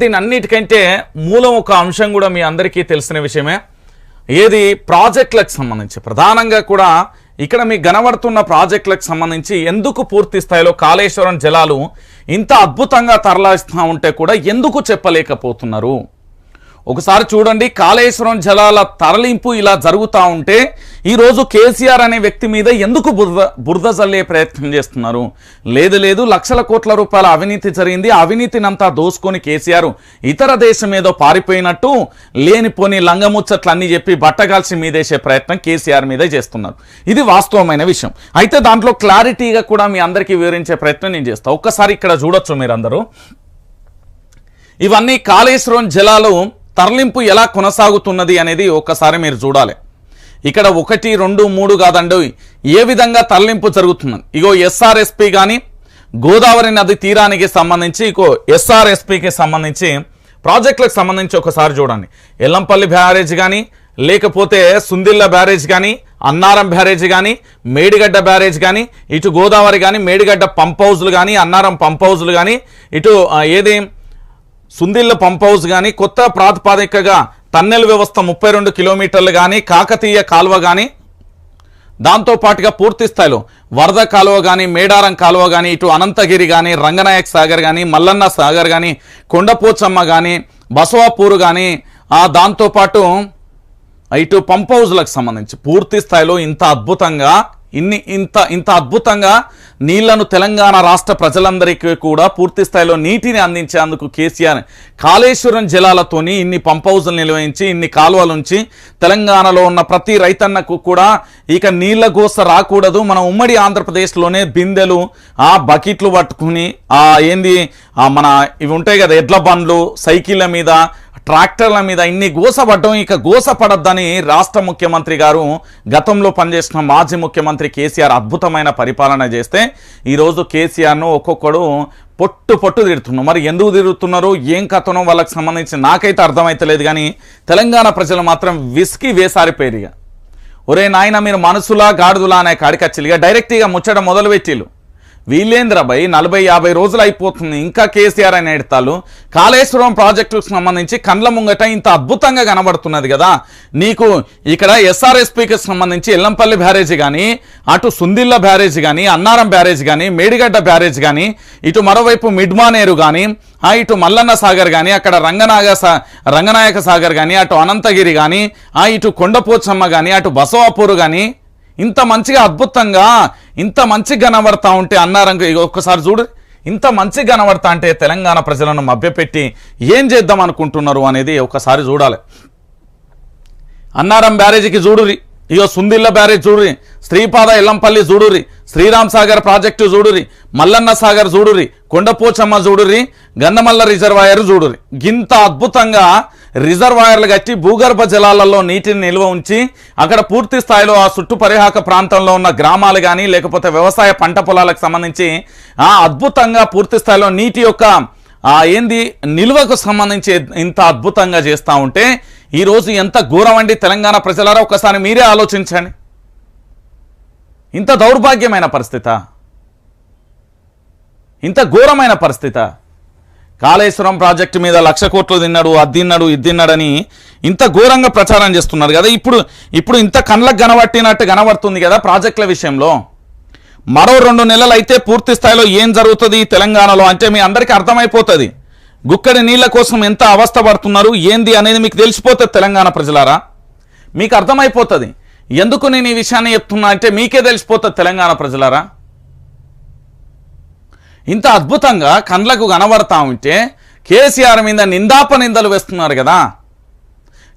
దీని అన్నిటికంటే మూలం ఒక అంశం కూడా మీ అందరికీ తెలిసిన విషయమే. ఏది? ప్రాజెక్టులకు సంబంధించి. ప్రధానంగా కూడా ఇక్కడ మీ కనబడుతున్న ప్రాజెక్టులకు సంబంధించి ఎందుకు పూర్తి స్థాయిలో కాళేశ్వరం జలాలు ఇంత అద్భుతంగా తరలిస్తూ ఉంటే కూడా ఎందుకు చెప్పలేకపోతున్నారు? ఒకసారి చూడండి కాళేశ్వరం జలాల తరలింపు ఇలా జరుగుతూ ఉంటే ఈరోజు కేసీఆర్ అనే వ్యక్తి మీద ఎందుకు బురద బురద జల్లే ప్రయత్నం చేస్తున్నారు? లేదు లేదు లక్షల కోట్ల రూపాయల అవినీతి జరిగింది. అవినీతినంతా దోసుకొని కేసీఆర్ ఇతర దేశం ఏదో పారిపోయినట్టు లేనిపోని లంగముచ్చట్లన్నీ చెప్పి బట్టగాల్సి మీదేసే ప్రయత్నం కేసీఆర్ మీదే చేస్తున్నారు. ఇది వాస్తవమైన విషయం. అయితే దాంట్లో క్లారిటీగా కూడా మీ అందరికీ వివరించే ప్రయత్నం నేను చేస్తాను ఒక్కసారి ఇక్కడ చూడొచ్చు మీరందరూ. ఇవన్నీ కాళేశ్వరం జలాలు తరలింపు ఎలా కొనసాగుతున్నది అనేది ఒక్కసారి మీరు చూడాలి. ఇక్కడ ఒకటి రెండు మూడు కాదండి ఏ విధంగా తరలింపు జరుగుతున్నది? ఇగో ఎస్ఆర్ఎస్పి కానీ గోదావరి నది తీరానికి సంబంధించి ఇగో ఎస్ఆర్ఎస్పికి సంబంధించి ప్రాజెక్టులకు సంబంధించి ఒకసారి చూడండి. ఎల్లంపల్లి బ్యారేజ్ కానీ లేకపోతే సుందిల్ల బ్యారేజ్ కానీ అన్నారం బ్యారేజ్ కానీ మేడిగడ్డ బ్యారేజ్ కానీ ఇటు గోదావరి కానీ మేడిగడ్డ పంప్ హౌజ్లు కానీ అన్నారం పంప్ హౌజ్లు కానీ ఇటు ఏది సుందిళ్ళ పంప్ హౌస్ కానీ కొత్త ప్రాతిపాదికగా టన్నెల్ వ్యవస్థ ముప్పై రెండు కిలోమీటర్లు కానీ కాకతీయ కాలువ కానీ దాంతోపాటుగా పూర్తి స్థాయిలో వరద కాలువ కానీ మేడారం కాలువ కానీ ఇటు అనంతగిరి కానీ రంగనాయక్ సాగర్ కానీ మల్లన్న సాగర్ కానీ కొండపోచమ్మ కానీ బసవాపూర్ కానీ దాంతోపాటు ఇటు పంప్ హౌజ్లకు సంబంధించి పూర్తి స్థాయిలో ఇంత అద్భుతంగా ఇన్ని ఇంత ఇంత అద్భుతంగా నీళ్ళను తెలంగాణ రాష్ట్ర ప్రజలందరికీ కూడా పూర్తి స్థాయిలో నీటిని అందించేందుకు కేసీఆర్ కాళేశ్వరం జలాలతోని ఇన్ని పంప్ హౌజులు నిర్వహించి ఇన్ని కాలువలు నుంచి తెలంగాణలో ఉన్న ప్రతి రైతన్నకు కూడా ఇక నీళ్ళ గోస రాకూడదు. మన ఉమ్మడి ఆంధ్రప్రదేశ్లోనే బిందెలు ఆ బకెట్లు పట్టుకుని ఆ ఏంది మన ఇవి ఉంటాయి కదా ఎడ్ల బండ్లు సైకిళ్ళ మీద ట్రాక్టర్ల మీద ఇన్ని గోసపడ్డం ఇక గోసపడద్దని రాష్ట్ర ముఖ్యమంత్రి గారు గతంలో పనిచేసిన మాజీ ముఖ్యమంత్రి కేసీఆర్ అద్భుతమైన పరిపాలన చేస్తే ఈరోజు కేసీఆర్ను ఒక్కొక్కడు పొట్టు పొట్టు తిడుతున్నారు మరి ఎందుకు తిరుగుతున్నారు ఏం కథనో వాళ్ళకి సంబంధించి నాకైతే అర్థమైతలేదు కానీ తెలంగాణ ప్రజలు మాత్రం విసికి వేసారిపోయారు ఇక. ఒరే నాయన మీరు మనసులా గాడుదులా అనే కాడికచ్చిలిగా డైరెక్ట్గా ముచ్చట మొదలుపెట్టిళ్ళు. వీళ్ళేంద్ర నలభై యాభై రోజులు అయిపోతుంది. ఇంకా కేసీఆర్ అని ఎడతాలు. కాళేశ్వరం ప్రాజెక్టుకు సంబంధించి కండ్ల ముంగట ఇంత అద్భుతంగా కనబడుతున్నది కదా. నీకు ఇక్కడ ఎస్ఆర్ఎస్పికి సంబంధించి ఎల్లంపల్లి బ్యారేజ్ కానీ అటు సుందిల్ల బ్యారేజ్ కానీ అన్నారం బ్యారేజ్ కానీ మేడిగడ్డ బ్యారేజ్ కానీ ఇటు మరోవైపు మిడ్మానేరు కానీ ఆ ఇటు మల్లన్న సాగర్ కానీ అక్కడ రంగనాగ సా రంగనాయక సాగర్ కానీ అటు అనంతగిరి కానీ ఆ ఇటు కొండపోచమ్మ కానీ అటు బసవాపూర్ కానీ ఇంత మంచిగా అద్భుతంగా ఇంత మంచిగా కనబడతా ఉంటే అన్నారం ఇగో ఒక్కసారి చూడు. ఇంత మంచిగా కనబడతా అంటే తెలంగాణ ప్రజలను మభ్యపెట్టి ఏం చేద్దాం అనుకుంటున్నారు అనేది ఒకసారి చూడాలి. అన్నారం బ్యారేజీకి చూడురి ఇగో సుందిల్ల బ్యారేజ్ చూడురి శ్రీపాద ఎల్లంపల్లి చూడురి శ్రీరామ్ సాగర్ ప్రాజెక్టు చూడురి మల్లన్న సాగర్ చూడురి కొండపోచమ్మ చూడురి గంధమల్ల రిజర్వాయర్ చూడురి గింత అద్భుతంగా రిజర్వాయర్లు కట్టి భూగర్భ జలాలలో నీటిని నిల్వ ఉంచి అక్కడ పూర్తి స్థాయిలో ఆ చుట్టు పరిహాక ప్రాంతంలో ఉన్న గ్రామాలు కానీ లేకపోతే వ్యవసాయ పంట పొలాలకు సంబంధించి ఆ అద్భుతంగా పూర్తి స్థాయిలో నీటి యొక్క ఆ ఏంది నిల్వకు సంబంధించి ఇంత అద్భుతంగా చేస్తూ ఉంటే ఈరోజు ఎంత ఘోరం అండి తెలంగాణ ప్రజలారా ఒకసారి మీరే ఆలోచించండి. ఇంత దౌర్భాగ్యమైన పరిస్థిత. ఇంత ఘోరమైన పరిస్థితి. కాళేశ్వరం ప్రాజెక్టు మీద లక్ష కోట్లు తిన్నాడు అది ఇద్దిన్నాడని ఇది ఇంత ఘోరంగా ప్రచారం చేస్తున్నారు కదా. ఇప్పుడు ఇప్పుడు ఇంత కళ్ళకు కనబట్టినట్టు కనబడుతుంది కదా ప్రాజెక్టుల విషయంలో. మరో రెండు నెలలు అయితే పూర్తి స్థాయిలో ఏం జరుగుతుంది తెలంగాణలో అంటే మీ అందరికీ అర్థమైపోతుంది. గుక్కడి నీళ్ళ కోసం ఎంత అవస్థ పడుతున్నారు ఏంది అనేది మీకు తెలిసిపోతుంది తెలంగాణ ప్రజలారా? మీకు అర్థమైపోతుంది. ఎందుకు నేను ఈ విషయాన్ని చెప్తున్నా అంటే మీకే తెలిసిపోతుంది తెలంగాణ ప్రజలారా? ఇంత అద్భుతంగా కండ్లకు కనబడతా ఉంటే కేసీఆర్ మీద నిందాప నిందలు వేస్తున్నారు కదా.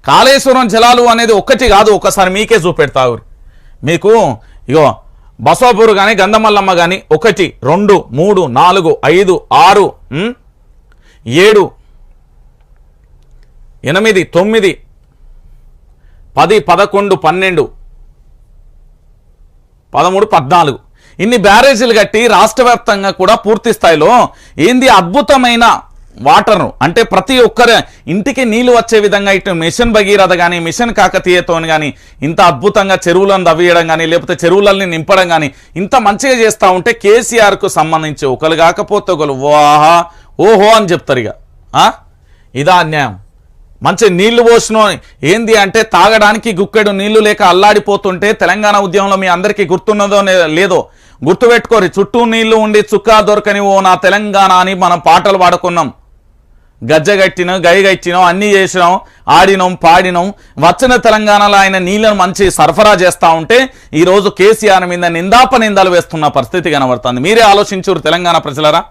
కాళేశ్వరం జలాలు అనేది ఒక్కటి కాదు ఒక్కసారి మీకే చూపెడతావు మీకు ఇగో బసవాపూర్ కానీ గంధమల్లమ్మ కానీ ఒకటి రెండు మూడు నాలుగు ఐదు ఆరు ఏడు ఎనిమిది తొమ్మిది పది పదకొండు పన్నెండు పదమూడు పద్నాలుగు. ఇన్ని బ్యారేజీలు కట్టి రాష్ట్ర వ్యాప్తంగా కూడా పూర్తి స్థాయిలో ఏంది అద్భుతమైన వాటర్ను అంటే ప్రతి ఒక్కరి ఇంటికి నీళ్ళు వచ్చే విధంగా ఇటు మిషన్ భగీరథ కానీ మిషన్ కాకతీయతో కానీ ఇంత అద్భుతంగా చెరువులను దవ్వేయడం కానీ లేకపోతే చెరువులని నింపడం కానీ ఇంత మంచిగా చేస్తూ ఉంటే కేసీఆర్కు సంబంధించి ఒకరు కాకపోతే ఒకరు వాహా ఓహో అని చెప్తారు ఇక. ఆ? ఇదా అన్యాయం. మంచి నీళ్ళు పోసిన ఏంది అంటే తాగడానికి గుక్కెడు నీళ్ళు లేక అల్లాడిపోతుంటే తెలంగాణ ఉద్యమంలో మీ అందరికీ గుర్తున్నదో లేదో గుర్తుపెట్టుకోరు చుట్టూ నీళ్ళు ఉండి చుక్కా దొరకని ఓ నా తెలంగాణ అని మనం పాటలు పాడుకున్నాం. గజ్జగట్టినాం గైగట్టినాం అన్నీ చేసినాం ఆడినాం పాడినాం. వచ్చిన తెలంగాణలో ఆయన నీళ్ళను మంచి సరఫరా చేస్తా ఉంటే ఈరోజు కేసీఆర్ మీద నిందాప నిందాలు వేస్తున్న పరిస్థితి కనబడుతుంది. మీరే ఆలోచించరు తెలంగాణ ప్రజలరా?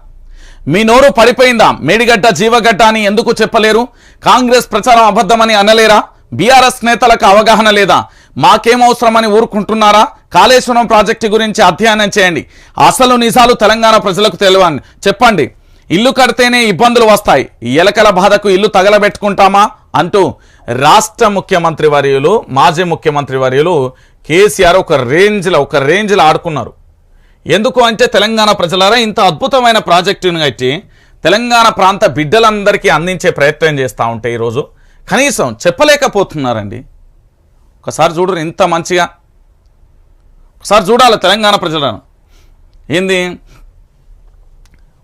మీ నోరు పడిపోయిందా? మేడిగడ్డ జీవగడ్డ అని ఎందుకు చెప్పలేరు? కాంగ్రెస్ ప్రచారం అబద్ధమని అనలేరా? బీఆర్ఎస్ నేతలకు అవగాహన లేదా? మాకేం అవసరమని ఊరుకుంటున్నారా? కాళేశ్వరం ప్రాజెక్టు గురించి అధ్యయనం చేయండి. అసలు నిజాలు తెలంగాణ ప్రజలకు తెలియని చెప్పండి. ఇల్లు కడితేనే ఇబ్బందులు వస్తాయి. ఈ ఎలకల బాధకు ఇల్లు తగలబెట్టుకుంటామా? అంటూ రాష్ట్ర ముఖ్యమంత్రి వర్యులు మాజీ ముఖ్యమంత్రి వర్యులు కేసీఆర్ ఒక రేంజ్లో ఒక రేంజ్లో ఆడుకున్నారు. ఎందుకు అంటే తెలంగాణ ప్రజలారా ఇంత అద్భుతమైన ప్రాజెక్టును కట్టి తెలంగాణ ప్రాంత బిడ్డలందరికీ అందించే ప్రయత్నం చేస్తూ ఉంటే ఈరోజు కనీసం చెప్పలేకపోతున్నారండి. ఒకసారి చూడరు ఇంత మంచిగా. ఒకసారి చూడాలి తెలంగాణ ప్రజలను. ఏంది?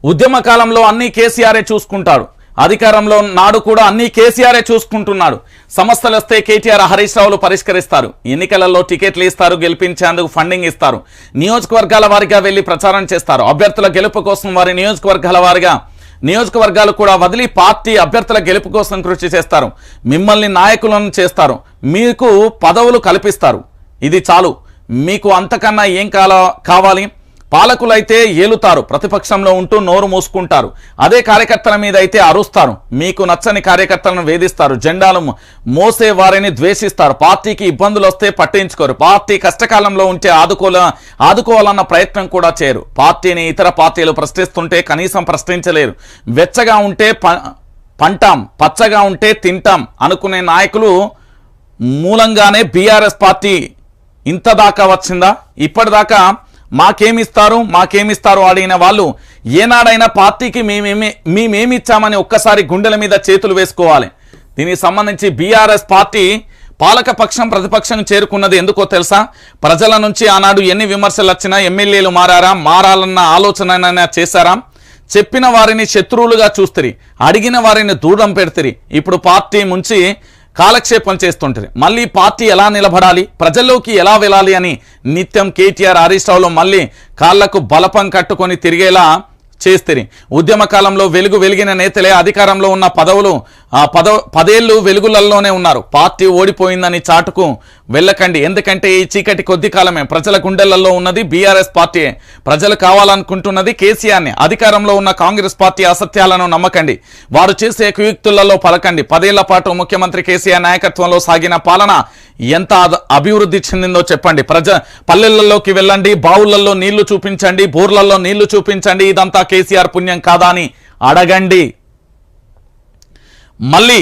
ఉద్యమ కాలంలో అన్ని కేసీఆరే చూసుకుంటాడు. అధికారంలో నాడు కూడా అన్ని కేసీఆరే చూసుకుంటున్నాడు. సమస్యలు వస్తే కేటీఆర్ హరీష్ రావులు పరిష్కరిస్తారు. ఎన్నికలలో టికెట్లు ఇస్తారు గెలిపించేందుకు ఫండింగ్ ఇస్తారు. నియోజకవర్గాల వారిగా వెళ్ళి ప్రచారం చేస్తారు. అభ్యర్థుల గెలుపు కోసం వారి నియోజకవర్గాల వారిగా నియోజకవర్గాలు కూడా వదిలి పార్టీ అభ్యర్థుల గెలుపు కోసం కృషి చేస్తారు. మిమ్మల్ని నాయకులను చేస్తారు. మీకు పదవులు కల్పిస్తారు. ఇది చాలు. మీకు అంతకన్నా ఏం కాల కావాలి? పాలకులైతే ఏలుతారు ప్రతిపక్షంలో ఉంటూ నోరు మూసుకుంటారు. అదే కార్యకర్తల మీద అయితే అరుస్తారు. మీకు నచ్చని కార్యకర్తలను వేధిస్తారు. జెండాలు మోసే వారిని ద్వేషిస్తారు. పార్టీకి ఇబ్బందులు వస్తే పట్టించుకోరు. పార్టీ కష్టకాలంలో ఉంటే ఆదుకోల ఆదుకోవాలన్న ప్రయత్నం కూడా చేయరు. పార్టీని ఇతర పార్టీలు ప్రశ్నిస్తుంటే కనీసం ప్రశ్నించలేరు. వెచ్చగా ఉంటే ప- పంటాం పచ్చగా ఉంటే తింటాం అనుకునే నాయకులు మూలంగానే బీఆర్ఎస్ పార్టీ ఇంత దాకా వచ్చిందా? ఇప్పటిదాకా మాకేమిస్తారు మాకేమిస్తారు అడిగిన వాళ్ళు ఏనాడైనా పార్టీకి మేమేమి మేమేమిచ్చామని ఒక్కసారి గుండెల మీద చేతులు వేసుకోవాలి. దీనికి సంబంధించి బీఆర్ఎస్ పార్టీ పాలక పక్షం ప్రతిపక్షం చేరుకున్నది ఎందుకో తెలుసా? ప్రజల నుంచి ఆనాడు ఎన్ని విమర్శలు వచ్చినా ఎమ్మెల్యేలు మారారా మారాలన్న ఆలోచన చేశారా? చెప్పిన వారిని శత్రువులుగా చూస్తారు అడిగిన వారిని దూరం పెడతరి. ఇప్పుడు పార్టీ ముంచి కాలక్షేపం చేస్తుంటుంది. మళ్ళీ పార్టీ ఎలా నిలబడాలి? ప్రజల్లోకి ఎలా వెళ్ళాలి అని నిత్యం కేటీఆర్ హరీష్ రావులో మళ్ళీ కాళ్ళకు బలపం కట్టుకొని తిరిగేలా చేస్తే ఉద్యమ కాలంలో వెలుగు వెలిగిన నేతలే అధికారంలో ఉన్న పదవులు పద పదేళ్ళు వెలుగులలోనే ఉన్నారు. పార్టీ ఓడిపోయిందని చాటుకు వెళ్ళకండి. ఎందుకంటే ఈ చీకటి కొద్ది కాలమే. ప్రజల గుండెలలో ఉన్నది బీఆర్ఎస్ పార్టీ. ప్రజలు కావాలనుకుంటున్నది కేసీఆర్ని. అధికారంలో ఉన్న కాంగ్రెస్ పార్టీ అసత్యాలను నమ్మకండి. వారు చేసే కుయుక్తులలో పలకండి. పదేళ్ళ పాటు ముఖ్యమంత్రి కేసీఆర్ నాయకత్వంలో సాగిన పాలన ఎంత అభివృద్ధి చెందిందో చెప్పండి. ప్రజ పల్లెలలోకి వెళ్ళండి. బావులలో నీళ్ళు చూపించండి. బోర్లలో నీళ్ళు చూపించండి. ఇదంతా కేసీఆర్ పుణ్యం కాదా అని అడగండి. మళ్ళీ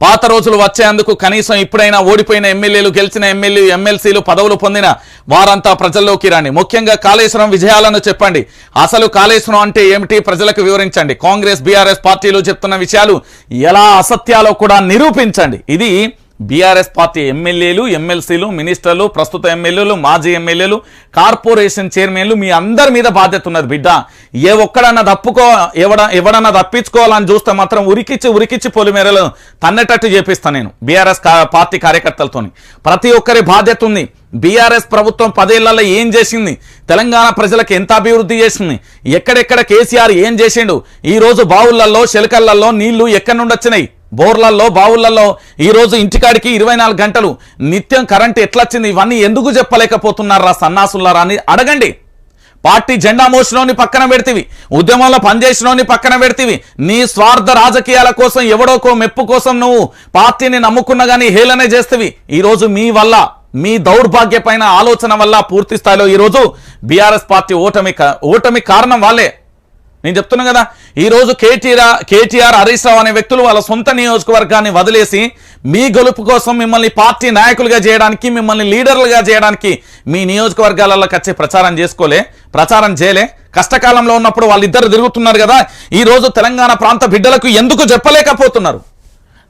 పాత రోజులు వచ్చేందుకు కనీసం ఇప్పుడైనా ఓడిపోయిన ఎమ్మెల్యేలు గెలిచిన ఎమ్మెల్యే ఎమ్మెల్సీలు పదవులు పొందిన వారంతా ప్రజల్లోకి రాండి ముఖ్యంగా కాళేశ్వరం విజయాలను చెప్పండి. అసలు కాళేశ్వరం అంటే ఏమిటి ప్రజలకు వివరించండి. కాంగ్రెస్ బీఆర్ఎస్ పార్టీలు చెప్తున్న విషయాలు ఎలా అసత్యాలో కూడా నిరూపించండి. ఇది బీఆర్ఎస్ పార్టీ ఎమ్మెల్యేలు ఎమ్మెల్సీలు మినిస్టర్లు ప్రస్తుత ఎమ్మెల్యేలు మాజీ ఎమ్మెల్యేలు కార్పొరేషన్ చైర్మన్లు మీ అందరి మీద బాధ్యత ఉన్నది బిడ్డ. ఏ ఒక్కడన్నా తప్పుకో ఎవడ ఎవడన్నా తప్పించుకోవాలని చూస్తే మాత్రం ఉరికిచ్చి ఉరికిచ్చి పొలిమేరలు తన్నేటట్టు చేపిస్తాను నేను బీఆర్ఎస్ పార్టీ కార్యకర్తలతోని. ప్రతి ఒక్కరి బాధ్యత ఉంది. బీఆర్ఎస్ ప్రభుత్వం పదేళ్ళలో ఏం చేసింది? తెలంగాణ ప్రజలకు ఎంత అభివృద్ధి చేసింది? ఎక్కడెక్కడ కేసీఆర్ ఏం చేసిండు? ఈ రోజు బావులలో శెలకల్లో నీళ్ళు ఎక్కడి నుండి వచ్చినాయి బోర్లల్లో బావులల్లో ఈరోజు ఇంటికాడికి ఇరవై నాలుగు గంటలు. నిత్యం కరెంట్ ఎట్లొచ్చింది? ఇవన్నీ ఎందుకు చెప్పలేకపోతున్నారా సన్నాసులారా అని అడగండి. పార్టీ జెండా మోసినోని పక్కన పెడితివి. ఉద్యమంలో పనిచేసినోని పక్కన పెడితివి. నీ స్వార్థ రాజకీయాల కోసం ఎవడోకో మెప్పు కోసం నువ్వు పార్టీని నమ్ముకున్న గానీ హేళనే చేస్తేవి. ఈరోజు మీ వల్ల మీ దౌర్భాగ్యపైన ఆలోచన వల్ల పూర్తి స్థాయిలో ఈరోజు బీఆర్ఎస్ పార్టీ ఓటమి ఓటమి కారణం వాళ్ళే. నేను చెప్తున్నా కదా ఈరోజు కేటీఆర్ కేటీఆర్ హరీష్ రావు అనే వ్యక్తులు వాళ్ళ సొంత నియోజకవర్గాన్ని వదిలేసి మీ గెలుపు కోసం మిమ్మల్ని పార్టీ నాయకులుగా చేయడానికి మిమ్మల్ని లీడర్లుగా చేయడానికి మీ నియోజకవర్గాలలో వచ్చి ప్రచారం చేసుకోలే ప్రచారం చేయలే. కష్టకాలంలో ఉన్నప్పుడు వాళ్ళిద్దరు తిరుగుతున్నారు కదా ఈరోజు తెలంగాణ ప్రాంత బిడ్డలకు ఎందుకు చెప్పలేకపోతున్నారు?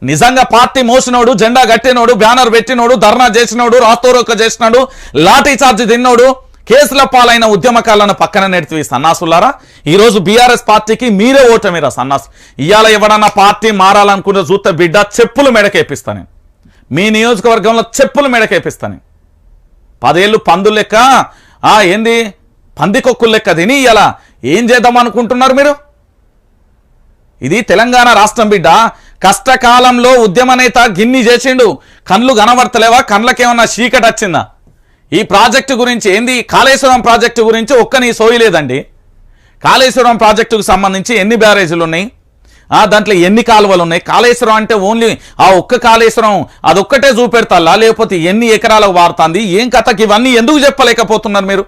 నిజంగా పార్టీ మోసినోడు జెండా కట్టినోడు బ్యానర్ పెట్టినోడు ధర్నా చేసినోడు రాస్తోరోక చేసినాడు లాఠీ చార్జ్ తిన్నోడు కేసుల పాలైన ఉద్యమకాలను పక్కన నెడితే సన్నాసులారా? ఈరోజు బీఆర్ఎస్ పార్టీకి మీరే ఓటమిరా సన్నాసు. ఇవాళ ఎవడన్నా పార్టీ మారాలనుకుంటే చూస్తే బిడ్డ చెప్పులు మెడకేపిస్తా నేను. మీ నియోజకవర్గంలో చెప్పులు మెడకేపిస్తా నేను. పదేళ్ళు పందులు లెక్క ఏంది? పందికొక్కులు లెక్క తిని ఇలా ఏం చేద్దాం అనుకుంటున్నారు మీరు? ఇది తెలంగాణ రాష్ట్రం బిడ్డ. కష్టకాలంలో ఉద్యమ నేత గిన్ని చేసిండు. కళ్ళు కనబడతలేవా? కళ్ళకేమన్నా చీకటి వచ్చిందా ఈ ప్రాజెక్టు గురించి ఏంది? కాళేశ్వరం ప్రాజెక్టు గురించి ఒక్క నీ సోయలేదండి కాళేశ్వరం ప్రాజెక్టుకు సంబంధించి ఎన్ని బ్యారేజీలు ఉన్నాయి దాంట్లో ఎన్ని కాలువలు ఉన్నాయి? కాళేశ్వరం అంటే ఓన్లీ ఆ ఒక్క కాళేశ్వరం అదొక్కటే చూపెడతాలా? లేకపోతే ఎన్ని ఎకరాలకు వాడుతుంది? ఏం కథకి? ఇవన్నీ ఎందుకు చెప్పలేకపోతున్నారు మీరు?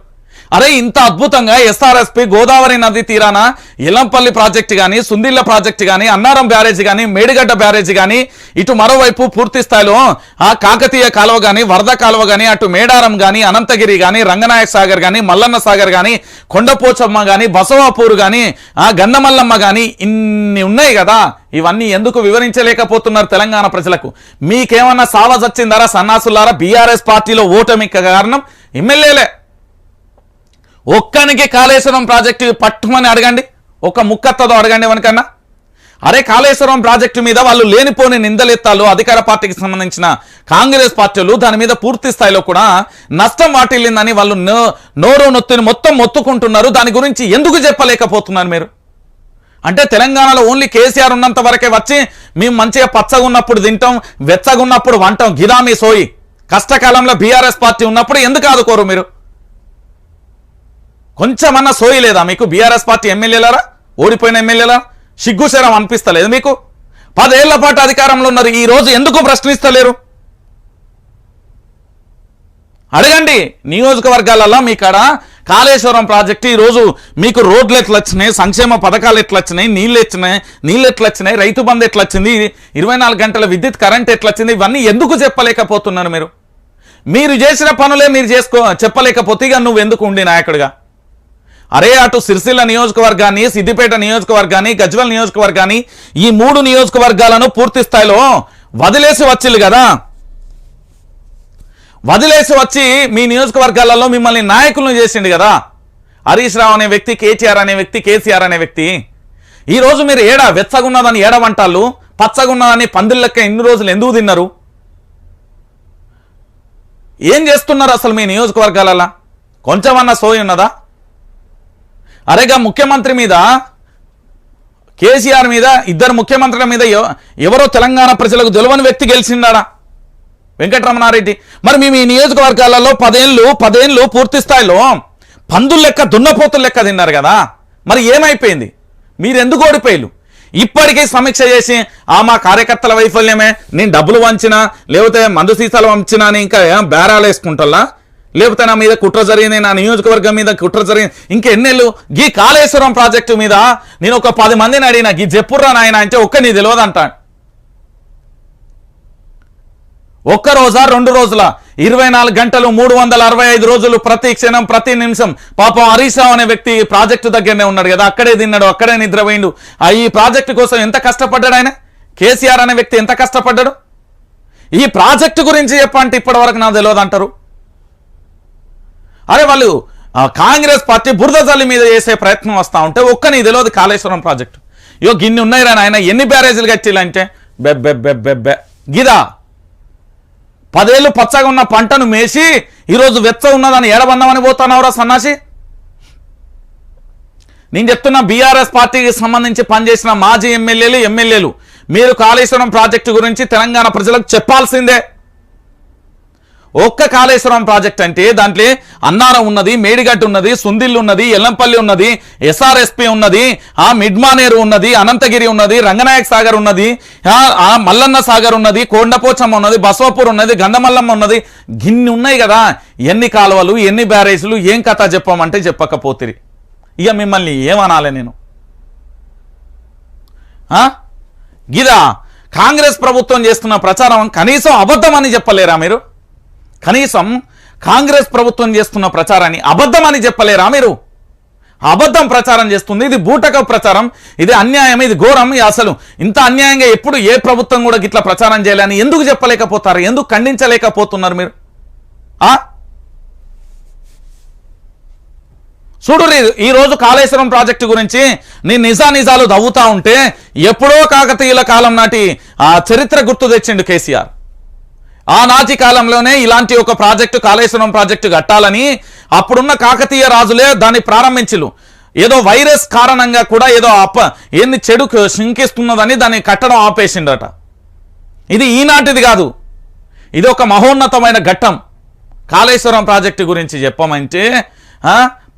అరే ఇంత అద్భుతంగా ఎస్ఆర్ఎస్పి గోదావరి నది తీరాన ఇలంపల్లి ప్రాజెక్టు కానీ సుందిల్ల ప్రాజెక్టు కానీ అన్నారం బ్యారేజ్ కానీ మేడిగడ్డ బ్యారేజ్ కానీ ఇటు మరోవైపు పూర్తి స్థాయిలో ఆ కాకతీయ కాలువ కానీ వరద కాలువ కానీ అటు మేడారం కానీ అనంతగిరి కానీ రంగనాయక సాగర్ కానీ మల్లన్న సాగర్ కానీ కొండపోచమ్మ కానీ బసవాపూర్ కానీ ఆ గన్నమల్లమ్మ కానీ ఇన్ని ఉన్నాయి కదా. ఇవన్నీ ఎందుకు వివరించలేకపోతున్నారు తెలంగాణ ప్రజలకు? మీకేమన్నా సావజొచ్చిందారా సన్నాసులారా? బీఆర్ఎస్ పార్టీలో ఓటమి కారణం? ఎమ్మెల్యేలే. ఒక్కనికి కాళేశ్వరం ప్రాజెక్టు పట్టుమని అడగండి. ఒక ముక్కత్తదో అడగండి ఎవరికన్నా. అరే కాళేశ్వరం ప్రాజెక్టు మీద వాళ్ళు లేనిపోని నిందలెత్తాలు అధికార పార్టీకి సంబంధించిన కాంగ్రెస్ పార్టీలు దాని మీద పూర్తి స్థాయిలో కూడా నష్టం వాటిల్లిందని వాళ్ళు నో- నోరు నొత్తిని మొత్తం మొత్తుకుంటున్నారు. దాని గురించి ఎందుకు చెప్పలేకపోతున్నారు మీరు? అంటే తెలంగాణలో ఓన్లీ కేసీఆర్ ఉన్నంత వరకే వచ్చి మేము మంచిగా పచ్చగా ఉన్నప్పుడు తింటాం వెచ్చగా ఉన్నప్పుడు వంటాం. గిదామి సోయి. కష్టకాలంలో బీఆర్ఎస్ పార్టీ ఉన్నప్పుడు ఎందుకు ఆదుకోరు మీరు? కొంచెమన్నా సోయి లేదా మీకు? బీఆర్ఎస్ పార్టీ ఎమ్మెల్యేలారా? ఓడిపోయిన ఎమ్మెల్యేలా? సిగ్గుశరం అనిపిస్తలేదు మీకు? పదేళ్ళ పాటు అధికారంలో ఉన్నారు. ఈ రోజు ఎందుకు ప్రశ్నిస్తలేరు? అడగండి. నియోజకవర్గాలలో మీ కాడ కాళేశ్వరం ప్రాజెక్టు ఈరోజు మీకు రోడ్లు ఎట్లా వచ్చినాయి? సంక్షేమ పథకాలు ఎట్లా వచ్చినాయి? నీళ్ళు వచ్చినాయి నీళ్ళు ఎట్లా వచ్చినాయి? రైతు బంధు ఎట్లా వచ్చింది? ఇరవై నాలుగు గంటల విద్యుత్ కరెంట్ ఎట్లా వచ్చింది? ఇవన్నీ ఎందుకు చెప్పలేకపోతున్నారు మీరు? మీరు చేసిన పనులే మీరు చేసుకో చెప్పలేకపోతే ఇక నువ్వు ఎందుకు ఉండి నాయకుడిగా? అరే అటు సిరిసిల్ల నియోజకవర్గాన్ని సిద్దిపేట నియోజకవర్గాన్ని గజ్వల్ నియోజకవర్గాన్ని ఈ మూడు నియోజకవర్గాలను పూర్తి స్థాయిలో వదిలేసి వచ్చిల్లు కదా. వదిలేసి వచ్చి మీ నియోజకవర్గాలలో మిమ్మల్ని నాయకులను చేసిండు కదా. హరీష్ రావు అనే వ్యక్తి కేటీఆర్ అనే వ్యక్తి కేసీఆర్ అనే వ్యక్తి. ఈరోజు మీరు ఏడా వెచ్చగున్నదని ఏడవంటాళ్ళు పచ్చగున్నదని పందిళ్ళ లెక్క ఇన్ని రోజులు ఎందుకు తిన్నారు? ఏం చేస్తున్నారు అసలు మీ నియోజకవర్గాలలో? కొంచెమన్నా సోయి ఉన్నదా? అరేగా ముఖ్యమంత్రి మీద కేసీఆర్ మీద ఇద్దరు ముఖ్యమంత్రుల మీద ఎవ- ఎవరో తెలంగాణ ప్రజలకు తెలియని వ్యక్తి గెలిచిందాడా వెంకటరమణారెడ్డి. మరి మేము ఈ నియోజకవర్గాలలో పదేళ్ళు పదేళ్ళు పూర్తి స్థాయిలో పందుల లెక్క దున్నపోతుల లెక్క తిన్నారు కదా? మరి ఏమైపోయింది? మీరు ఎందుకు ఓడిపోయారు ఇప్పటికీ సమీక్ష చేసి ఆ మా కార్యకర్తల వైఫల్యమే నేను డబ్బులు వంచినా లేకపోతే మందు సీసాలు వంచినా అని ఇంకా ఏం బేరాలు వేసుకుంటా లేకపోతే నా మీద కుట్ర జరిగింది నా నియోజకవర్గం మీద కుట్ర జరిగింది. ఇంకెన్నేళ్ళు గీ కాళేశ్వరం ప్రాజెక్టు మీద నేను ఒక పది మందిని అడిగిన గీ చెప్పుర్రా నాయన అంటే ఒక్క నీ తెలియదు అంటాడు ఒక్క రోజా రెండు రోజుల? ఇరవై నాలుగు గంటలు మూడు వందల అరవై ఐదు రోజులు ప్రతి క్షణం ప్రతి నిమిషం. పాపం హరీష్ అనే వ్యక్తి ప్రాజెక్టు దగ్గరనే ఉన్నాడు కదా అక్కడే తిన్నాడు అక్కడే నిద్రపోయిండు. ఆ ఈ ప్రాజెక్టు కోసం ఎంత కష్టపడ్డాడు ఆయన? కేసీఆర్ అనే వ్యక్తి ఎంత కష్టపడ్డాడు? ఈ ప్రాజెక్టు గురించి చెప్పంటే ఇప్పటి వరకు నాకు తెలియదు అంటారు అరే వాళ్ళు కాంగ్రెస్ పార్టీ బురదజల్లి మీద చేసే ప్రయత్నం వస్తా ఉంటే ఒక్క నీ తెలియదు కాళేశ్వరం ప్రాజెక్టు. ఇయో గిన్ని ఉన్నాయిరా నాయన ఎన్ని బ్యారేజీలు కట్టిలంటే బెబ్బె బెబ్బె గిదా పదేళ్ళు పచ్చగా ఉన్న పంటను మేసి ఈరోజు వెచ్చ ఉన్నదని ఏడబందామని పోతున్నావురా సన్నాసి? నేను చెప్తున్న బీఆర్ఎస్ పార్టీకి సంబంధించి పనిచేసిన మాజీ ఎమ్మెల్యేలు ఎమ్మెల్యేలు మీరు కాళేశ్వరం ప్రాజెక్టు గురించి తెలంగాణ ప్రజలకు చెప్పాల్సిందే. ఒక్క కాళేశ్వరం ప్రాజెక్ట్ అంటే దాంట్లో అన్నారం ఉన్నది మేడిగడ్డ ఉన్నది సుందిల్లు ఉన్నది ఎల్లంపల్లి ఉన్నది ఎస్ఆర్ఎస్పి ఉన్నది ఆ మిడ్మానేరు ఉన్నది అనంతగిరి ఉన్నది రంగనాయక సాగర్ ఉన్నది ఆ మల్లన్న సాగర్ ఉన్నది కొండపోచమ్మ ఉన్నది బసవపూర్ ఉన్నది గంధమల్లమ్మ ఉన్నది. గిన్ని ఉన్నాయి కదా ఎన్ని కాలువలు ఎన్ని బ్యారేజ్లు ఏం కథ చెప్పమంటే చెప్పకపోతిరి. ఇక మిమ్మల్ని ఏమనాలి నేను? గిదా కాంగ్రెస్ ప్రభుత్వం చేస్తున్న ప్రచారం కనీసం అబద్ధమని చెప్పలేరా మీరు? కనీసం కాంగ్రెస్ ప్రభుత్వం చేస్తున్న ప్రచారాన్ని అబద్ధం అని చెప్పలేరా మీరు? అబద్ధం ప్రచారం చేస్తుంది ఇది బూటక ప్రచారం ఇది అన్యాయం ఇది ఘోరం అసలు. ఇంత అన్యాయంగా ఎప్పుడు ఏ ప్రభుత్వం కూడా గిట్లా ప్రచారం చేయాలని ఎందుకు చెప్పలేకపోతారు ఎందుకు ఖండించలేకపోతున్నారు మీరు? ఆ? చూడు ఈ రోజు కాళేశ్వరం ప్రాజెక్టు గురించి నీ నిజా నిజాలు దవ్వుతా ఉంటే ఎప్పుడో కాకతీయుల కాలం నాటి ఆ చరిత్ర గుర్తు తెచ్చిండు కేసీఆర్. ఆనాటి కాలంలోనే ఇలాంటి ఒక ప్రాజెక్టు కాళేశ్వరం ప్రాజెక్టు కట్టాలని అప్పుడున్న కాకతీయ రాజులే దాన్ని ప్రారంభించలు ఏదో వైరస్ కారణంగా కూడా ఏదో అప్ప ఏంది చెడు శంకిస్తున్నదని దాన్ని కట్టడం ఆపేసిండట. ఇది ఈనాటిది కాదు. ఇది ఒక మహోన్నతమైన ఘట్టం. కాళేశ్వరం ప్రాజెక్టు గురించి చెప్పమంటే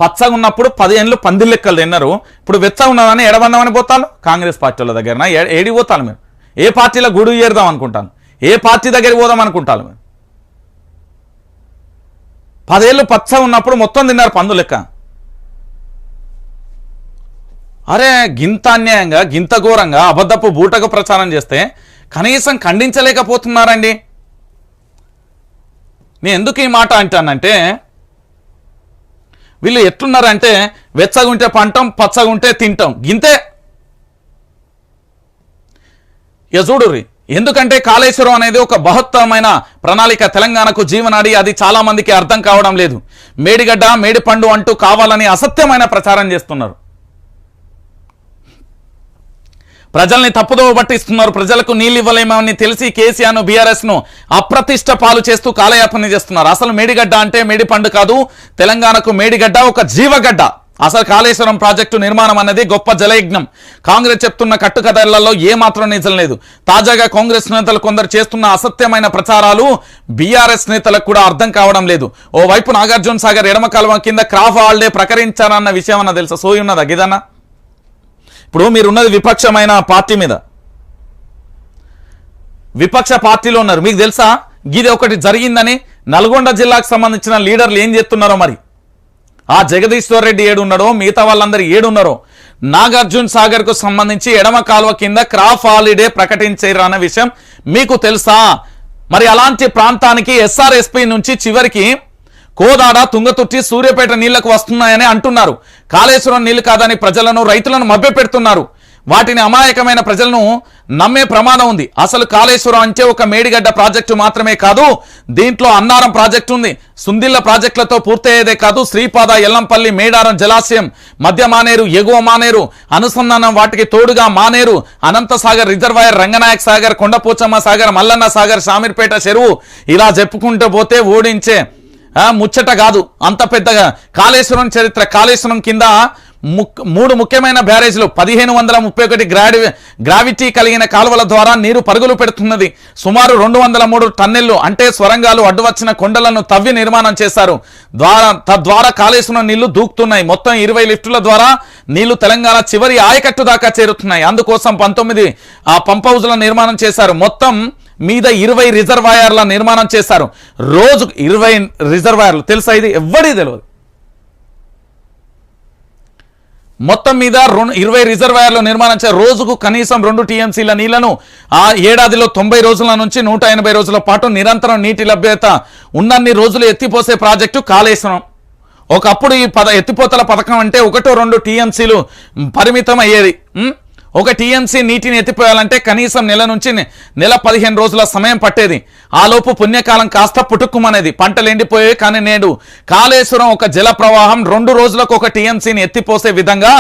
పచ్చగా ఉన్నప్పుడు పదిహేనులు పందిల్ లెక్కలు తిన్నారు. ఇప్పుడు వెచ్చగా ఉన్నదని ఎడబందామని పోతాను కాంగ్రెస్ పార్టీల దగ్గర ఏడి పోతాను మీరు. ఏ పార్టీలో గుడి చేరుదాం అనుకుంటాను. ఏ పార్టీ దగ్గరికి పోదాం అనుకుంటాను పదేళ్ళు పచ్చగా ఉన్నప్పుడు మొత్తం తిన్నారు పందు లెక్క. అరే గింత అన్యాయంగా గింత ఘోరంగా అబద్ధపు బూటకు ప్రచారం చేస్తే కనీసం ఖండించలేకపోతున్నారండి. నేను ఎందుకు ఈ మాట అంటానంటే వీళ్ళు ఎట్లున్నారంటే వెచ్చగుంటే పంటాం పచ్చగుంటే తింటాం. గింతే. ఇక ఎందుకంటే కాళేశ్వరం అనేది ఒక బహుత్తమైన ప్రణాళిక తెలంగాణకు జీవనాడి అది చాలా మందికి అర్థం కావడం లేదు. మేడిగడ్డ మేడిపండు అంటూ కావాలని అసత్యమైన ప్రచారం చేస్తున్నారు. ప్రజల్ని తప్పుదోవ పట్టిస్తున్నారు. ప్రజలకు నీళ్ళు ఇవ్వలేమని తెలిసి కేసీఆర్ను అప్రతిష్ట పాలు చేస్తూ కాలయాపన చేస్తున్నారు. అసలు మేడిగడ్డ అంటే మేడిపండు కాదు. తెలంగాణకు మేడిగడ్డ ఒక జీవగడ్డ. అసలు కాళేశ్వరం ప్రాజెక్టు నిర్మాణం అనేది గొప్ప జలయజ్ఞం. కాంగ్రెస్ చెప్తున్న కట్టుకథలలో ఏమాత్రం నిజం లేదు. తాజాగా కాంగ్రెస్ నేతలు కొందరు చేస్తున్న అసత్యమైన ప్రచారాలు బీఆర్ఎస్ నేతలకు కూడా అర్థం కావడం లేదు. ఓవైపు నాగార్జున సాగర్ ఎడమ కాలువ కింద క్రాఫ్ హాల్డే ప్రకటించారన్న విషయం అన్న తెలుసా? సోయి ఉన్నదా గిదన్నా? ఇప్పుడు మీరున్నది విపక్షమైన పార్టీ మీద. విపక్ష పార్టీలో ఉన్నారు. మీకు తెలుసా? గిది ఒకటి జరిగిందని నల్గొండ జిల్లాకు సంబంధించిన లీడర్లు ఏం చేస్తున్నారో మరి? ఆ జగదీశ్వర్ రెడ్డి ఏడున్నాడో మిగతా వాళ్ళందరూ ఏడున్నారో. నాగార్జున సాగర్కు సంబంధించి ఎడమ కాలువ కింద క్రాఫ్ హాలిడే ప్రకటించారు అన్న విషయం మీకు తెలుసా? మరి అలాంటి ప్రాంతానికి ఎస్ఆర్ఎస్పీ నుంచి చివరికి కోదాడ తుంగతుర్తి సూర్యపేట నీళ్ళకు వస్తున్నాయని అంటున్నారు. కాళేశ్వరం నీళ్ళు కాదని ప్రజలను రైతులను మభ్యపెడుతున్నారు. వాటిని అమాయకమైన ప్రజలను నమ్మే ప్రమాదం ఉంది. అసలు కాళేశ్వరం అంటే ఒక మేడిగడ్డ ప్రాజెక్టు మాత్రమే కాదు దీంట్లో అన్నారం ప్రాజెక్టు ఉంది. సుందిల్ల ప్రాజెక్టులతో పూర్తయ్యేదే కాదు శ్రీపాద ఎల్లంపల్లి మేడారం జలాశయం మధ్య మానేరు ఎగువ మానేరు అనుసంధానం వాటికి తోడుగా మానేరు అనంతసాగర్ రిజర్వాయర్ రంగనాయక్ సాగర్ కొండపోచమ్మ సాగర్ మల్లన్న సాగర్ షామీర్పేట చెరువు ఇలా చెప్పుకుంటూ పోతే ఓడించే ముచ్చట కాదు. అంత పెద్దగా కాళేశ్వరం చరిత్ర కాళేశ్వరం కింద మూడు ముఖ్యమైన బ్యారేజ్లు పదిహేను వందల ముప్పై ఒకటి గ్రాడి గ్రావిటీ కలిగిన కాలువల ద్వారా నీరు పరుగులు పెడుతున్నది. సుమారు రెండు వందల మూడు టన్నెళ్ళు అంటే స్వరంగాలు అడ్డువచ్చిన కొండలను తవ్వి నిర్మాణం చేశారు. ద్వారా తద్వారా కాళేశ్వరం నీళ్ళు దూకుతున్నాయి. మొత్తం ఇరవై లిఫ్టుల ద్వారా నీళ్ళు తెలంగాణ చివరి ఆయకట్టు దాకా చేరుతున్నాయి. అందుకోసం పంతొమ్మిది ఆ పంప్ హౌజ్ల నిర్మాణం చేశారు. మొత్తం మీద ఇరవై రిజర్వాయర్ల నిర్మాణం చేశారు. రోజు ఇరవై రిజర్వాయర్లు తెలుసా ఇది? ఎవ్వడి తెలియదు మొత్తం మీద రెండు ఇరవై రిజర్వాయర్లు నిర్మాణం చే రోజుకు కనీసం రెండు టీఎంసీల నీళ్ళను ఆ ఏడాదిలో తొంభై రోజుల నుంచి నూట ఎనభై రోజుల పాటు నిరంతరం నీటి లభ్యత ఉన్నన్ని రోజులు ఎత్తిపోసే ప్రాజెక్టు కాళేశ్వరం. ఒకప్పుడు ఈ పద ఎత్తిపోతల పథకం అంటే ఒకటో రెండు టీఎంసీలు పరిమితం అయ్యేది ఒక టీఎంసీ నీటిని ఎత్తిపోయాలంటే కనీసం నెల నుంచి నెల పదిహేను రోజుల సమయం పట్టేది. ఆలోపు పుణ్యకాలం కాస్త పుట్టుక్కుమనేది పంటలు ఎండిపోయాయి కానీ నేడు కాళేశ్వరం ఒక జల ప్రవాహం రెండు రోజులకు ఒక టీఎంసీని ఎత్తిపోసే విధంగా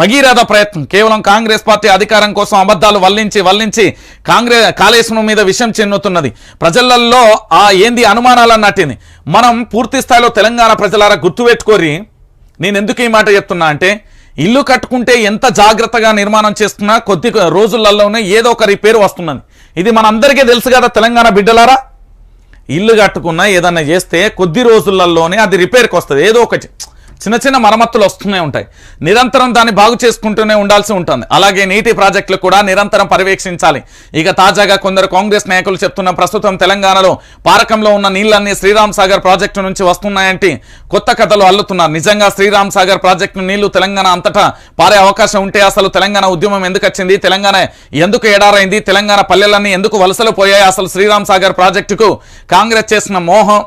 భగీరథ ప్రయత్నం. కేవలం కాంగ్రెస్ పార్టీ అధికారం కోసం అబద్ధాలు వల్లించి వల్లించి కాంగ్రెస్ కాళేశ్వరం మీద విషయం చెందుతున్నది ప్రజలలో ఆ ఏంది అనుమానాలు నాటింది. మనం పూర్తి స్థాయిలో తెలంగాణ ప్రజలారా గుర్తుపెట్టుకోరి నేను ఎందుకు ఈ మాట చెప్తున్నా అంటే ఇల్లు కట్టుకుంటే ఎంత జాగ్రత్తగా నిర్మాణం చేస్తున్నా కొద్ది రోజులలోనే ఏదో ఒక రిపేర్ వస్తున్నది ఇది మనందరికీ తెలుసు కదా తెలంగాణ బిడ్డలారా? ఇల్లు కట్టుకున్నా ఏదన్నా చేస్తే కొద్ది రోజులలోనే అది రిపేర్కి వస్తుంది. ఏదో ఒకటి. చిన్న చిన్న మరమ్మతులు వస్తూనే ఉంటాయి. నిరంతరం దాన్ని బాగు చేసుకుంటూనే ఉండాల్సి ఉంటుంది. అలాగే నీటి ప్రాజెక్టులు కూడా నిరంతరం పర్యవేక్షించాలి. ఇక తాజాగా కొందరు కాంగ్రెస్ నాయకులు చెప్తున్న ప్రస్తుతం తెలంగాణలో పారకంలో ఉన్న నీళ్ళన్నీ శ్రీరామ్ సాగర్ ప్రాజెక్టు నుంచి వస్తున్నాయంటే కొత్త కథలు అల్లుతున్నారు. నిజంగా శ్రీరామ్ సాగర్ ప్రాజెక్టు నీళ్ళు తెలంగాణ అంతటా పారే అవకాశం ఉంటే అసలు తెలంగాణ ఉద్యమం ఎందుకు వచ్చింది? తెలంగాణ ఎందుకు ఎడారైంది తెలంగాణ పల్లెలన్నీ ఎందుకు వలసలు పోయాయి? అసలు శ్రీరామ్ సాగర్ ప్రాజెక్టుకు కాంగ్రెస్ చేసిన మోహం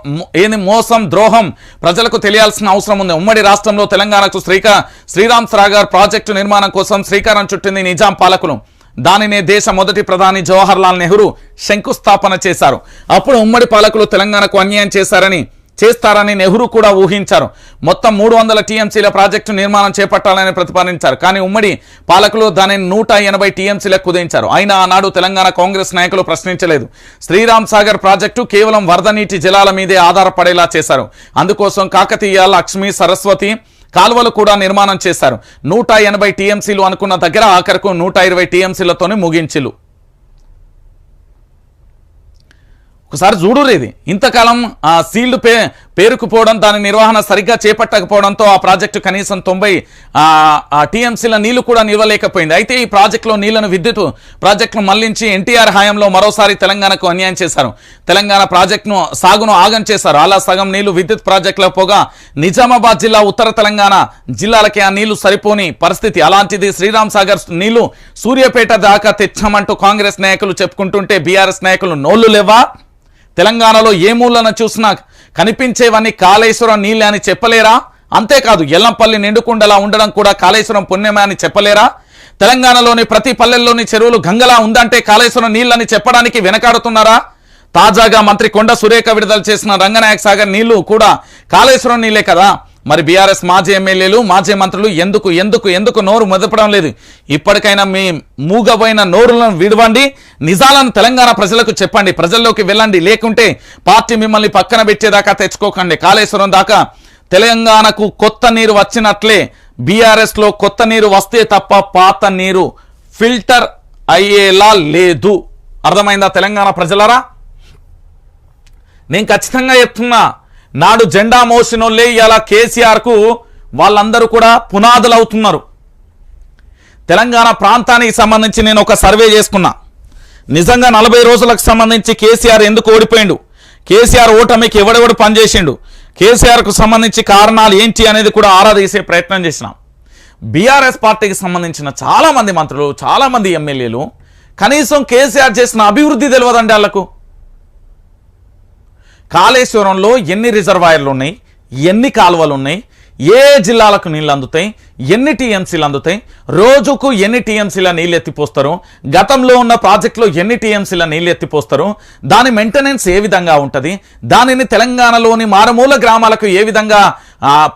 ఏంది మోసం ద్రోహం ప్రజలకు తెలియాల్సిన అవసరం ఉంది. ఉమ్మడి రాష్ట్రంలో తెలంగాణకు శ్రీకా శ్రీరామ్ సాగర్ ప్రాజెక్టు నిర్మాణం కోసం శ్రీకారం చుట్టింది నిజాం పాలకులు. దానినే దేశ మొదటి ప్రధాని జవహర్ లాల్ నెహ్రూ శంకుస్థాపన చేశారు. అప్పుడు ఉమ్మడి పాలకులు తెలంగాణకు అన్యాయం చేశారని చేస్తారని నెహ్రూ కూడా ఊహించారు. మొత్తం మూడు వందల టీఎంసీల ప్రాజెక్టు నిర్మాణం చేపట్టాలని ప్రతిపాదించారు. కానీ ఉమ్మడి పాలకులు దానిని నూట ఎనభై టీఎంసీలకు కుదించారు. అయినా ఆనాడు తెలంగాణ కాంగ్రెస్ నాయకులు ప్రశ్నించలేదు. శ్రీరామ్ సాగర్ ప్రాజెక్టు కేవలం వరద నీటి జలాల మీదే ఆధారపడేలా చేశారు. అందుకోసం కాకతీయ లక్ష్మి సరస్వతి కాలువలు కూడా నిర్మాణం చేశారు. నూట ఎనభై టీఎంసీలు అనుకున్న దగ్గర ఆఖరకు నూట ఇరవై టీఎంసీలతోనే ముగించిలు ఒకసారి చూడురు ఇది ఇంతకాలం ఆ సీల్డ్ పే పేరుకుపోవడం దాని నిర్వహణ సరిగ్గా చేపట్టకపోవడంతో ఆ ప్రాజెక్టు కనీసం తొంభై టీఎంసీల నీళ్ళు కూడా నిల్వలేకపోయింది. అయితే ఈ ప్రాజెక్టులో నీళ్ళను విద్యుత్ ప్రాజెక్టును మళ్ళించి ఎన్టీఆర్ హయాంలో మరోసారి తెలంగాణకు అన్యాయం చేశారు. తెలంగాణ ప్రాజెక్టును సాగును ఆగం చేశారు. అలా సగం నీళ్ళు విద్యుత్ ప్రాజెక్టుల పోగా నిజామాబాద్ జిల్లా ఉత్తర తెలంగాణ జిల్లాలకి ఆ నీళ్ళు సరిపోని పరిస్థితి. అలాంటిది శ్రీరామ్ సాగర్ నీళ్ళు సూర్యాపేట దాకా తెచ్చామంటూ కాంగ్రెస్ నాయకులు చెప్పుకుంటుంటే బీఆర్ఎస్ నాయకులు నోళ్ళు లేవా? తెలంగాణలో ఏ మూలన చూసినా కనిపించేవన్నీ కాళేశ్వరం నీళ్ళే అని చెప్పలేరా? అంతేకాదు ఎల్లంపల్లి నిండుకుండలా ఉండడం కూడా కాళేశ్వరం పుణ్యమే అని చెప్పలేరా? తెలంగాణలోని ప్రతి పల్లెల్లోని చెరువులు గంగలా ఉందంటే కాళేశ్వరం నీళ్ళని చెప్పడానికి వెనకాడుతున్నారా? తాజాగా మంత్రి కొండ సురేఖ విడుదల చేసిన రంగనాయక సాగర్ నీళ్ళు కూడా కాళేశ్వరం నీళ్ళే కదా? మరి బీఆర్ఎస్ మాజీ ఎమ్మెల్యేలు మాజీ మంత్రులు ఎందుకు ఎందుకు ఎందుకు నోరు మెదపడం లేదు? ఇప్పటికైనా మీ మూగబోయిన నోరులను విడవండి. నిజాలను తెలంగాణ ప్రజలకు చెప్పండి. ప్రజల్లోకి వెళ్ళండి. లేకుంటే పార్టీ మిమ్మల్ని పక్కన పెట్టేదాకా తెచ్చుకోకండి. కాళేశ్వరం దాకా తెలంగాణకు కొత్త నీరు వచ్చినట్లే బీఆర్ఎస్లో కొత్త నీరు వస్తే తప్ప పాత నీరు ఫిల్టర్ అయ్యేలా లేదు. అర్థమైందా తెలంగాణ ప్రజలరా? నేను ఖచ్చితంగా చెప్తున్నా. నాడు జెండా మోసినోళ్ళే ఇలా కేసీఆర్కు వాళ్ళందరూ కూడా పునాదులు అవుతున్నారు తెలంగాణ ప్రాంతానికి సంబంధించి నేను ఒక సర్వే చేసుకున్నా. నిజంగా నలభై రోజులకు సంబంధించి కేసీఆర్ ఎందుకు ఓడిపోయిండు? కేసీఆర్ ఓటమికి ఎవడెవడు పనిచేసిండు? కేసీఆర్కు సంబంధించి కారణాలు ఏంటి అనేది కూడా ఆరా తీసే ప్రయత్నం చేసినాం. బీఆర్ఎస్ పార్టీకి సంబంధించిన చాలామంది మంత్రులు చాలామంది ఎమ్మెల్యేలు కనీసం కేసీఆర్ చేసిన అభివృద్ధి తెలియదండి వాళ్ళకు కాళేశ్వరంలో ఎన్ని రిజర్వాయర్లు ఉన్నాయి ఎన్ని కాలువలు ఉన్నాయి ఏ జిల్లాలకు నీళ్ళు అందుతాయి? ఎన్ని టీఎంసీలు అందుతాయి? రోజుకు ఎన్ని టీఎంసీల నీళ్ళు ఎత్తిపోస్తారు? గతంలో ఉన్న ప్రాజెక్టులో ఎన్ని టీఎంసీల నీళ్ళు ఎత్తిపోస్తారు? దాని మెయింటెనెన్స్ ఏ విధంగా ఉంటుంది? దానిని తెలంగాణలోని మారుమూల గ్రామాలకు ఏ విధంగా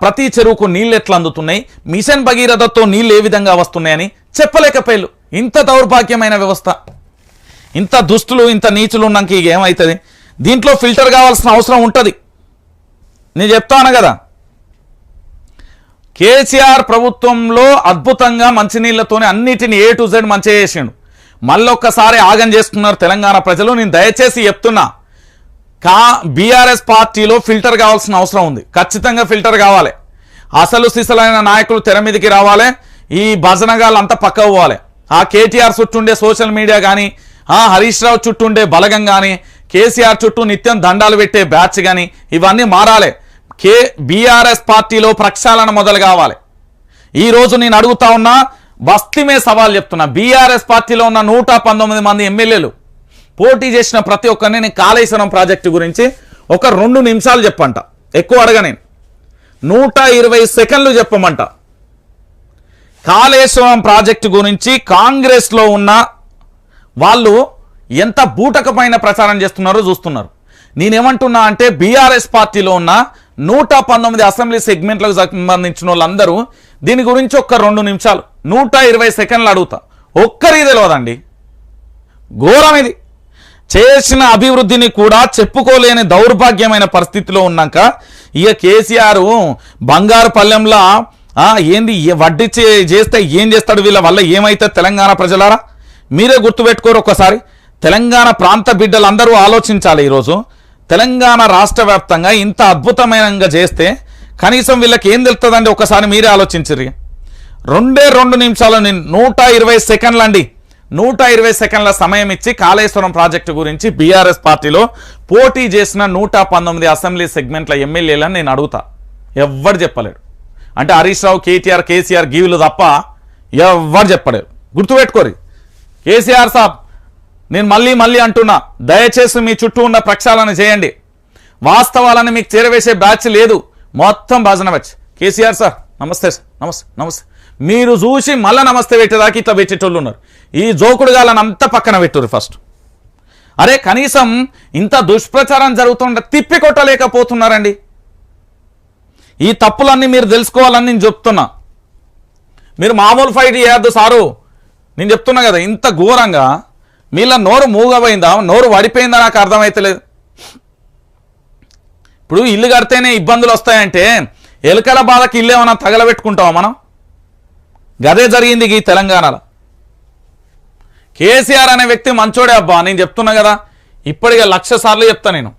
ప్రతి చెరువుకు నీళ్ళు ఎట్లా అందుతున్నాయి? మిషన్ భగీరథతో నీళ్ళు ఏ విధంగా వస్తున్నాయని చెప్పలేకపోయారు. ఇంత దౌర్భాగ్యమైన వ్యవస్థ. ఇంత దుస్తులు ఇంత నీచులు ఉన్నాక ఇక ఏమవుతుంది దీంట్లో ఫిల్టర్ కావాల్సిన అవసరం ఉంటుంది. నేను చెప్తాను కదా. కేసీఆర్ ప్రభుత్వంలో అద్భుతంగా మంచినీళ్ళతోనే అన్నిటిని ఏ టు జెడ్ మంచిగా చేసిండు. మళ్ళొక్కసారి ఆగం చేసుకున్నారు తెలంగాణ ప్రజలు. నేను దయచేసి చెప్తున్నా. కా బీఆర్ఎస్ పార్టీలో ఫిల్టర్ కావాల్సిన అవసరం ఉంది. ఖచ్చితంగా ఫిల్టర్ కావాలి. అసలు సిసలైన నాయకులు తెర మీదకి రావాలి. ఈ భజనగాళ్ళు అంతా పక్క పోవాలి. ఆ కేటీఆర్ చుట్టుండే సోషల్ మీడియా కానీ ఆ హరీష్ రావు చుట్టూ ఉండే బలగం కానీ కేసీఆర్ చుట్టూ నిత్యం దండాలు పెట్టే బ్యాచ్ కానీ ఇవన్నీ మారాలి. కే బీఆర్ఎస్ పార్టీలో ప్రక్షాళన మొదలు కావాలి. ఈ రోజు నేను అడుగుతా ఉన్నా బస్తీమే సవాల్ చెప్తున్నా. బీఆర్ఎస్ పార్టీలో ఉన్న నూట పంతొమ్మిది మంది ఎమ్మెల్యేలు పోటీ చేసిన ప్రతి ఒక్కరిని నేను కాళేశ్వరం ప్రాజెక్టు గురించి ఒక రెండు నిమిషాలు చెప్పంట. ఎక్కువ అడగ నేను. నూట ఇరవై సెకండ్లు చెప్పమంట. కాళేశ్వరం ప్రాజెక్టు గురించి కాంగ్రెస్లో ఉన్న వాళ్ళు ఎంత బూటకమైన ప్రచారం చేస్తున్నారో చూస్తున్నారు. నేనేమంటున్నా అంటే బీఆర్ఎస్ పార్టీలో ఉన్న నూట పంతొమ్మిది అసెంబ్లీ సెగ్మెంట్లకు సంబంధించిన వాళ్ళందరూ దీని గురించి ఒక్క రెండు నిమిషాలు నూట ఇరవై సెకండ్లు అడుగుతా. ఒక్కరి తెలియదండి ఘోరం ఇది. చేసిన అభివృద్ధిని కూడా చెప్పుకోలేని దౌర్భాగ్యమైన పరిస్థితిలో ఉన్నాక ఇక కేసీఆర్ బంగారు పల్లెంలా ఏంది వడ్డీ చేస్తే ఏం చేస్తాడు వీళ్ళ వల్ల ఏమైతే తెలంగాణ ప్రజలారా? మీరే గుర్తుపెట్టుకోరు ఒకసారి. తెలంగాణ ప్రాంత బిడ్డలందరూ ఆలోచించాలి ఈరోజు. తెలంగాణ రాష్ట్ర వ్యాప్తంగా ఇంత అద్భుతమైనగా చేస్తే కనీసం వీళ్ళకి ఏం తెలుస్తుందండి? ఒకసారి మీరే ఆలోచించరు రెండే రెండు నిమిషాలు నేను నూట ఇరవై సెకండ్లు అండి. నూట ఇరవై సెకండ్ల సమయం ఇచ్చి కాళేశ్వరం ప్రాజెక్టు గురించి బీఆర్ఎస్ పార్టీలో పోటీ చేసిన నూట పంతొమ్మిది అసెంబ్లీ సెగ్మెంట్ల ఎమ్మెల్యేలను నేను అడుగుతా. ఎవ్వరు చెప్పలేడు. అంటే హరీష్ రావు కేటీఆర్ కేసీఆర్ గీవులు తప్ప ఎవ్వరు చెప్పలేరు గుర్తుపెట్టుకోరి. కేసీఆర్ సాబ్ నేను మళ్ళీ మళ్ళీ అంటున్నా దయచేసి మీ చుట్టూ ఉన్న ప్రక్షాళన చేయండి. వాస్తవాలను మీకు చేరవేసే బ్యాచ్ లేదు. మొత్తం భజన బ్యాచ్. కేసీఆర్ సార్ నమస్తే సార్ నమస్తే నమస్తే. మీరు చూసి మళ్ళీ నమస్తే పెట్టేదాకా ఇట్లా పెట్టేటోళ్ళు ఉన్నారు. ఈ జోకుడు గాలను పక్కన పెట్టుర్రు ఫస్ట్ అరే కనీసం ఇంత దుష్ప్రచారం జరుగుతుండ తిప్పి కొట్టలేకపోతున్నారండి. ఈ తప్పులన్నీ మీరు తెలుసుకోవాలని నేను చెప్తున్నా. మీరు మామూలు ఫైట్ చేయొద్దు సారు. నేను చెప్తున్నా కదా ఇంత ఘోరంగా మీల నోరు మూగబోయిందా? నోరు వడిపోయిందా? నాకు అర్థమైతలేదు. ఇప్పుడు ఇల్లు కడితేనే ఇబ్బందులు వస్తాయంటే ఎలుకల బాధకి ఇల్లు ఏమైనా తగలబెట్టుకుంటామా మనం? గదే జరిగింది ఈ తెలంగాణలో. కేసీఆర్ అనే వ్యక్తి మంచోడే అబ్బా నేను చెప్తున్నా కదా. ఇప్పటికే లక్ష సార్లు చెప్తా నేను.